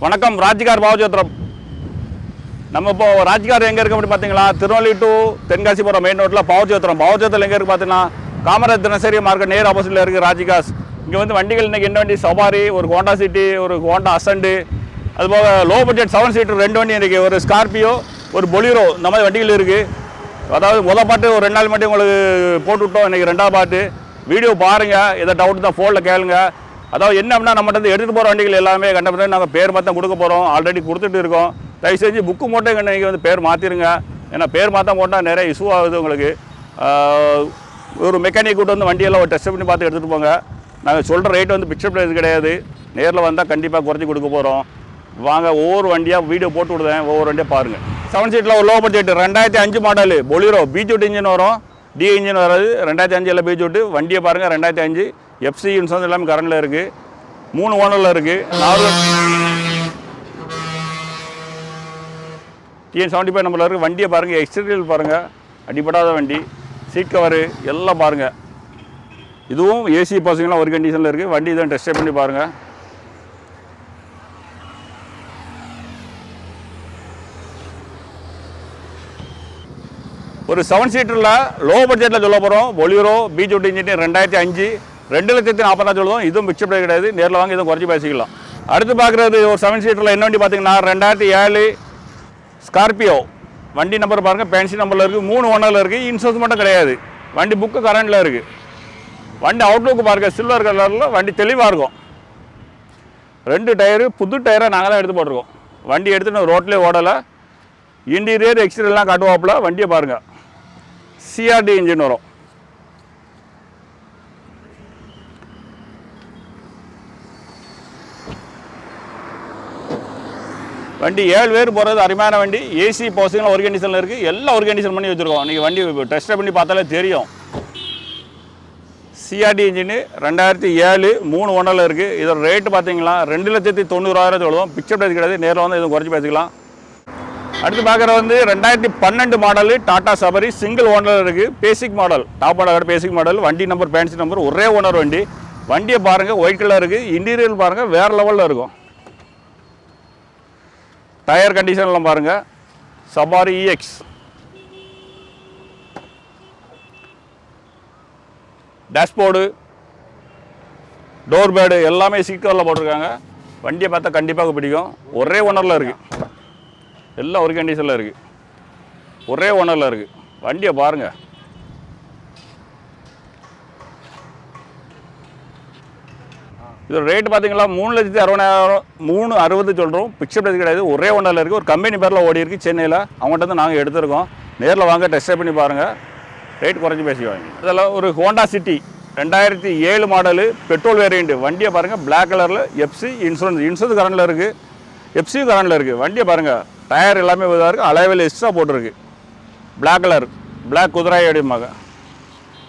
வணக்கம் ராஜ்கார் பாவச்சோத்திரம் நம்ம இப்போ ராஜ்கார் எங்கே இருக்கு அப்படின்னு பார்த்தீங்களா திருநெல்வேலி டு தென்காசி போகிற மெயின் ரோட்டில் பாவச்சோத்திரம் பாவச்சோத்திரம் எங்கே இருக்குது பார்த்தீங்கன்னா காமராஜ் தினசரி மார்க்கெட் நேர் ஆப்போசிட்டில் இருக்குது ராஜிகாஸ் இங்கே வந்து வண்டிகள் இன்னைக்கு என்ன வண்டி? சவாரி ஒரு ஹோண்டா சிட்டி ஒரு ஹோண்டா அசண்டு. அதுபோக லோ பட்ஜெட் செவன் சீட்டர் ரெண்டு வண்டி இன்றைக்கி ஒரு ஸ்கார்பியோ ஒரு பொலிரோ இந்த மாதிரி வண்டிகள் இருக்குது அதாவது முதல் பாட்டு ஒரு ரெண்டு நாள் மட்டும் உங்களுக்கு போட்டு விட்டோம் இன்றைக்கி ரெண்டாவது பாட்டு. வீடியோ பாருங்கள் எதாவது டவுட் தான் ஃபோனில் கேளுங்கள் அதாவது என்ன அப்படின்னா நம்மகிட்ட வந்து எடுத்துகிட்டு போகிற வண்டிகள் எல்லாமே கண்டபடி நாங்கள் பேர் மாற்ற கொடுக்க போகிறோம் ஆல்ரெடி கொடுத்துட்டு இருக்கோம். தயவு செஞ்சு புக்கு மட்டும் நீங்கள் வந்து பேர் மாற்றிருங்க ஏன்னா பேர் மாற்ற போட்டால் நிறைய இஷ்யூ ஆகுது உங்களுக்கு. ஒரு மெக்கானிக் கூட்டு வந்து வண்டியெல்லாம் ஒரு டெஸ்ட் பண்ணி பார்த்து எடுத்துகிட்டு போங்க. நாங்கள் சொல்கிற ரேட் வந்து பிக்சர் ப்ரைஸ் கிடையாது. நேரில் வந்தால் கண்டிப்பாக குறைச்சி கொடுக்க போகிறோம் வாங்க ஒவ்வொரு வண்டியாக வீடியோ போட்டு விடுதேன். ஒவ்வொரு வண்டியாக பாருங்கள் செவன் சீட்டில் ஒரு லோ பட்ஜெட் ரெண்டாயிரத்தி அஞ்சு மாடல் பொலிரோ பீஜூட் இன்ஜின் வரும். டி இன்ஜின் வராது. ரெண்டாயிரத்தி அஞ்சு எல்லாம் பீஜூட்டு வண்டியை பாருங்கள் ரெண்டாயிரத்தி அஞ்சு. எஃப்சி இன்சூரன்ஸ் எல்லாமே கரண்டில் இருக்குது மூணு ஓனரில் இருக்குது நாலு டிஎன் செவன்ட்டி ஃபைவ் நம்பரில் இருக்குது வண்டியை பாருங்கள் எக்ஸ்டீரியல் பாருங்கள் அடிப்படாத வண்டி. சீட் கவரு எல்லாம் பாருங்கள் இதுவும் ஏசி பசங்களாம் ஒரு கண்டிஷனில் இருக்குது வண்டி இதான் டெஸ்ட் பண்ணி பாருங்கள் ஒரு செவன் சீட்டரில் லோ பட்ஜெட்டில் சொல்ல போகிறோம் ஒலிரோ பீச் ஒட்டி இன்ஜினியர் ரெண்டாயிரத்தி அஞ்சு. ரெண்டு லட்சத்தி நாற்பதாயிரம் சொல்லுவோம் இதுவும் மிக்சப் கிடையாது. நேரில் வாங்கி இதுவும் குறைச்சி பேசிக்கலாம். அடுத்து பார்க்குறது ஒரு செவன் சீட்டரில் என்ன வண்டி பார்த்தீங்கன்னா ரெண்டாயிரத்தி ஏழு ஸ்கார்பியோ வண்டி நம்பர் பாருங்கள் பேன்சி நம்பரில் இருக்குது மூணு ஒன்றில் இருக்குது இன்சூரன்ஸ் மட்டும் கிடையாது. வண்டி புக்கு கரண்டில் இருக்குது வண்டி அவுட்லுக்கு பாருங்கள் சில்வர் கலரில் வண்டி தெளிவாக இருக்கும். ரெண்டு டயரு புது டயரை நாங்கள் தான் எடுத்து போட்டிருக்கோம். வண்டி எடுத்துட்டு ரோட்லேயே ஓடலை. இன்டீரியர் எக்ஸ்டீரியர்லாம் காட்டுவாப்புல. வண்டியை பாருங்கள் சிஆர்டி இன்ஜின் வரும். வண்டி ஏழு பேர் போகிறது அருமையான வண்டி. ஏசி பவர்ஸிங்கில் ஒரு கண்டிஷனில் இருக்குது எல்லாம் ஒரு கண்டிஷன் பண்ணி வச்சுருக்கோம். நீங்கள் வண்டி டெஸ்ட் பண்ணி பார்த்தாலே தெரியும். சிஆர்டி இன்ஜினு ரெண்டாயிரத்தி ஏழு மூணு ஒன்றில் இருக்குது இதோட ரேட்டு பார்த்தீங்களா? ரெண்டு லட்சத்தி தொண்ணூறாயிரம் சொல்லுவோம். பிக்சர் ப்ரைஸ் கிடையாது. நேரில் வந்து எதுவும் குறைச்சி பேசிக்கலாம். அடுத்து பார்க்குற வந்து ரெண்டாயிரத்தி பன்னெண்டு model Tata Safari single owner இருக்குது basic model top model basic model வண்டி நம்பர் பேன்சி நம்பர் ஒரே ஓனர் வண்டி. வண்டியை பாருங்கள் ஒயிட் கலர் இருக்குது இன்டீரியர் பாருங்கள் வேறு லெவலில் இருக்கும். டயர் கண்டிஷன்லாம் பாருங்கள் Safari EX dashboard door pad எல்லாமே சீக்கரில் போட்டிருக்காங்க. வண்டியை பார்த்தா கண்டிப்பாக பிடிக்கும். ஒரே ஓனரில் இருக்குது எல்லாம் ஒரு கண்டிஷனில் இருக்குது ஒரே ஓனரில் இருக்குது வண்டியை பாருங்கள் இது ரேட் பார்த்தீங்களா மூணு லட்சத்தி அறுபதாயிரம் மூணு அறுபது சொல்கிறோம் பிக்சர் ப்ரைஸ் கிடையாது. ஒரே ஒன்றில் இருக்குது ஒரு கம்பெனி பேரில் ஓடி இருக்குது சென்னையில். அவங்கள்ட்ட வந்து நாங்கள் எடுத்திருக்கோம். நேரில் வாங்க டெஸ்ட் பண்ணி பாருங்கள் ரேட் குறைஞ்சி பேசிக்குவாங்க இதெல்லாம் ஒரு ஹோண்டா சிட்டி ரெண்டாயிரத்தி ஏழு மாடலு பெட்ரோல் வேரியண்ட்டு வண்டியை பாருங்கள் பிளாக் கலரில் எஃப்சி இன்சூரன்ஸ் இன்சூரன்ஸ் கரண்டில் இருக்குது எஃப்சி கரண்டில் இருக்குது வண்டியை பாருங்கள் டயர் எல்லாமே இதாக இருக்குது அலைவில் எக்ஸ்ட்ரா போட்டிருக்கு. பிளாக் கலர் பிளாக் குதிராய் அப்படிம்பாங்க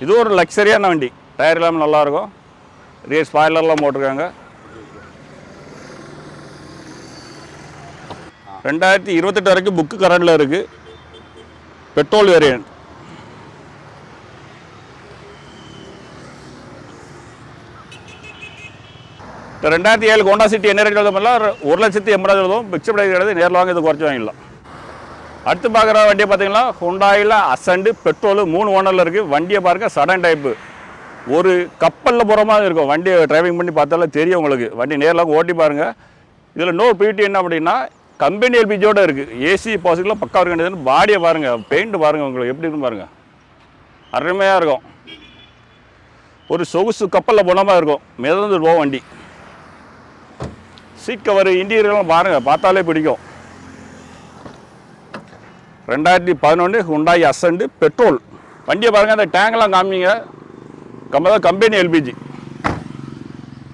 இது ஒரு லக்ஸரியான வண்டி. டயர் எல்லாமே நல்லாயிருக்கும் ரியர் ஸ்பாய்லர்லாம் போட்டிருக்காங்க. ரெண்டாயிரத்தி இருபத்தெட்டு வரைக்கும் புக்கு கரண்டில் இருக்குது பெட்ரோல் வேரியன்ட் இப்போ ரெண்டாயிரத்தி ஏழு ஹோண்டா சிட்டி என்ன ரேட் எழுதும் ஒரு லட்சத்தி எண்பதாயிரம் எழுதும் பிக்சர் ப்ரைஸ் கிடையாது நேரில் வாங்கி இது குறைச்சி வாங்கிடலாம். அடுத்து பார்க்குற வண்டியை பார்த்தீங்கன்னா ஹுண்டாயில் அசண்டு பெட்ரோலு மூணு ஓனரில் இருக்குது வண்டியை பார்க்க சடன் டைப்பு ஒரு கப்பலில் போகிற மாதிரி இருக்கும். வண்டியை டிரைவிங் பண்ணி பார்த்தாலே தெரியும் உங்களுக்கு. வண்டி நேரில் ஓட்டி பாருங்கள் இதில் இன்னொரு பியூட்டி என்ன அப்படின்னா கம்பெனி எல்பிஜியோட இருக்குது ஏசி பாசிட்டில் பக்கா இருக்க வேண்டியதுன்னு பாடியை பாருங்கள் பெயிண்ட் பாருங்கள் உங்களுக்கு. எப்படி இருக்குன்னு பாருங்கள் அருமையாக இருக்கும். ஒரு சொகுசு கப்பலில் போன மாதிரி இருக்கும். மிதந்து போகும் வண்டி. சீட் கவர் இன்டீரியர்லாம் பாருங்கள் பார்த்தாலே பிடிக்கும். ரெண்டாயிரத்தி பதினொன்று ஹுண்டாய் அசண்டு பெட்ரோல் வண்டியை பாருங்கள் அந்த டேங்க்லாம் காமிங்க. கம்ப கம்பெனி எல்பிஜி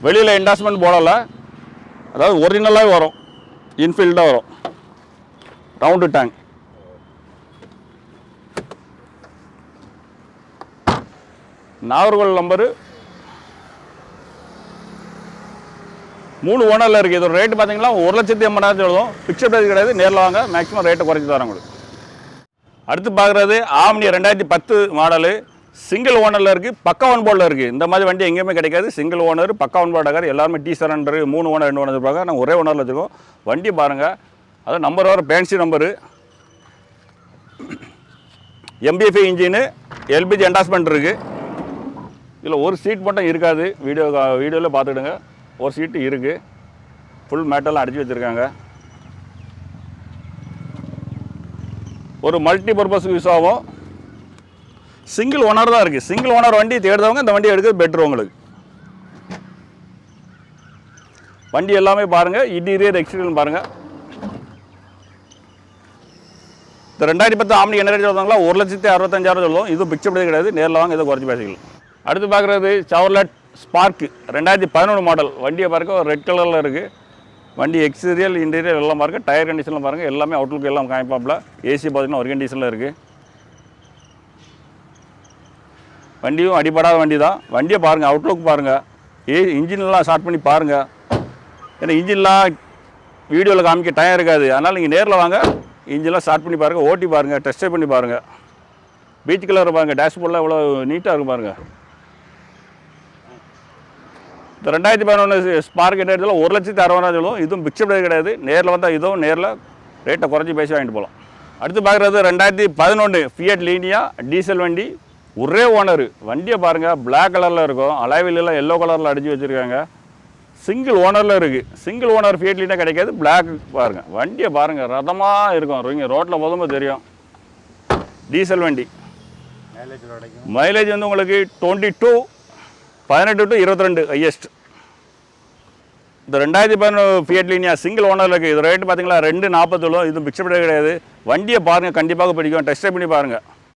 வெளியில் இன்டாஸ்மெண்ட் போடலை. அதாவது ஒரிஜினலாகவே வரும். இன்ஃபீல்டாக வரும். ரவுண்டு டேங்க் நாகர்கோல் நம்பரு மூணு ஓனரில் இருக்குது இதோட ரேட்டு பார்த்தீங்கன்னா ஒரு லட்சத்தி எண்பதாயிரத்தி எழுதும் பிக்சர் ப்ரைஸ் கிடையாது. நேரில் வாங்க. மேக்ஸிமம் ரேட்டை குறைச்சி தரேன் உங்களுக்கு. அடுத்து பார்க்குறது ஆம்னி ரெண்டாயிரத்தி பத்து மாடலு சிங்கிள் ஓனரில் இருக்குது பக்கா ஒன் போர்டில் இருக்குது இந்த மாதிரி வண்டி எங்கேயுமே கிடைக்காது. சிங்கிள் ஓனர் பக்கா ஒன் போர்டாக எல்லாருமே டி சரண்டர் மூணு ஓனர் ரெண்டு ஓனர் இருப்பாங்க நாங்கள் ஒரே ஓனரில் வச்சுருக்கோம். வண்டி பாருங்கள் அதான் நம்பர் வர fancy number MPFI engine LPG endorsement இருக்குது இதில் ஒரு சீட் மட்டும் இருக்காது. வீடியோ வீடியோவில் பார்த்துடுங்க ஒரு சீட்டு இருக்குது ஃபுல் மேட்டெல்லாம் அடித்து வச்சுருக்காங்க. ஒரு மல்டி பர்பஸ்க்கு யூஸ் ஆகும். சிங்கிள் ஓனர் தான் இருக்குது சிங்கிள் ஓனர் வண்டி தேடுறவங்க இந்த வண்டி எடுக்கிறது பெட்ரு உங்களுக்கு. வண்டி எல்லாமே பாருங்கள் இன்டீரியர் எக்ஸ்டீரியர் பாருங்கள் இந்த ரெண்டாயிரத்தி பத்து ஆம்னி என்ன ரேட் சொல்லுவாங்களா ஒரு லட்சத்தி அறுபத்தஞ்சாயிரம் சொல்லுவோம் இது பிக்சப்படி கிடையாது. நேரில் வாங்க இதை குறைச்சி பேசிக்கலாம். அடுத்து பார்க்குறது சவர்லட் ஸ்பார்க்கு ரெண்டாயிரத்தி பதினொன்று மாடல் வண்டியை பாருங்க ஒரு ரெட் கலரில் இருக்குது வண்டி எக்ஸ்டீரியல் இன்டீரியர் எல்லாம் பாருங்கள் டயர் கண்டிஷனில் பாருங்கள் எல்லாமே அவுட்லுக் எல்லாம் காமிப்பாப்பில். ஏசி பார்த்தீங்கன்னா ஒரு கண்டிஷனில் இருக்குது வண்டியும் அடிபடாத வண்டி தான் வண்டியை பாருங்கள் அவுட்லுக் பாருங்கள் ஏ இன்ஜின்லாம் ஸ்டார்ட் பண்ணி பாருங்கள் ஏன்னா இன்ஜின்லாம் வீடியோவில் காமிக்க டைம் இருக்காது. அதனால் நீங்கள் நேரில் வாங்க இன்ஜின்லாம் ஸ்டார்ட் பண்ணி பாருங்கள் ஓட்டி பாருங்கள் டெஸ்ட் பண்ணி பாருங்கள் பீச் கலர் பாருங்கள் டேஷ்போர்டில் எவ்வளோ நீட்டாக இருக்கும் பாருங்கள் இந்த ரெண்டாயிரத்தி பதினொன்று ஸ்பார்க் என்ன ஒரு லட்சத்தி அறுபதாயிரம் சொல்லுவோம் இதுவும் பிக்சப் கிடையாது. நேரில் வந்தால் இதுவும் நேரில் ரேட்டை குறைஞ்சி பேசி வாங்கிட்டு போகலாம். அடுத்து பார்க்குறது ரெண்டாயிரத்தி பதினொன்று ஃபியட் லீனியா டீசல் வண்டி. ஒரே ஓனர் வண்டியை பாருங்கள் பிளாக் கலரில் இருக்கும். அலைவில்லாம் எல்லோ கலரில் அடித்து வச்சுருக்காங்க. சிங்கிள் ஓனரில் இருக்குது சிங்கிள் ஓனர் ஃபியட் லீனியா கிடைக்காது பிளாக் பாருங்கள் வண்டியை பாருங்கள் ரதமாக இருக்கும். இங்கே ரோட்டில் போதும்போது தெரியும். டீசல் வண்டி. மைலேஜ் வந்து உங்களுக்கு டுவெண்ட்டி டூ பதினெட்டு டு இருபத்தி ரெண்டு ஹையஸ்ட் இந்த ரெண்டாயிரத்தி பதினொன்று ஃபியட் லீனியா சிங்கிள் ஓனரில் இருக்குது இது ரேட்டு பார்த்தீங்களா ரெண்டு நாற்பத்தொழு இது பிக்சப்படே கிடையாது. வண்டியை பாருங்கள் கண்டிப்பாக பிடிக்கும். டெஸ்ட் பண்ணி பாருங்கள்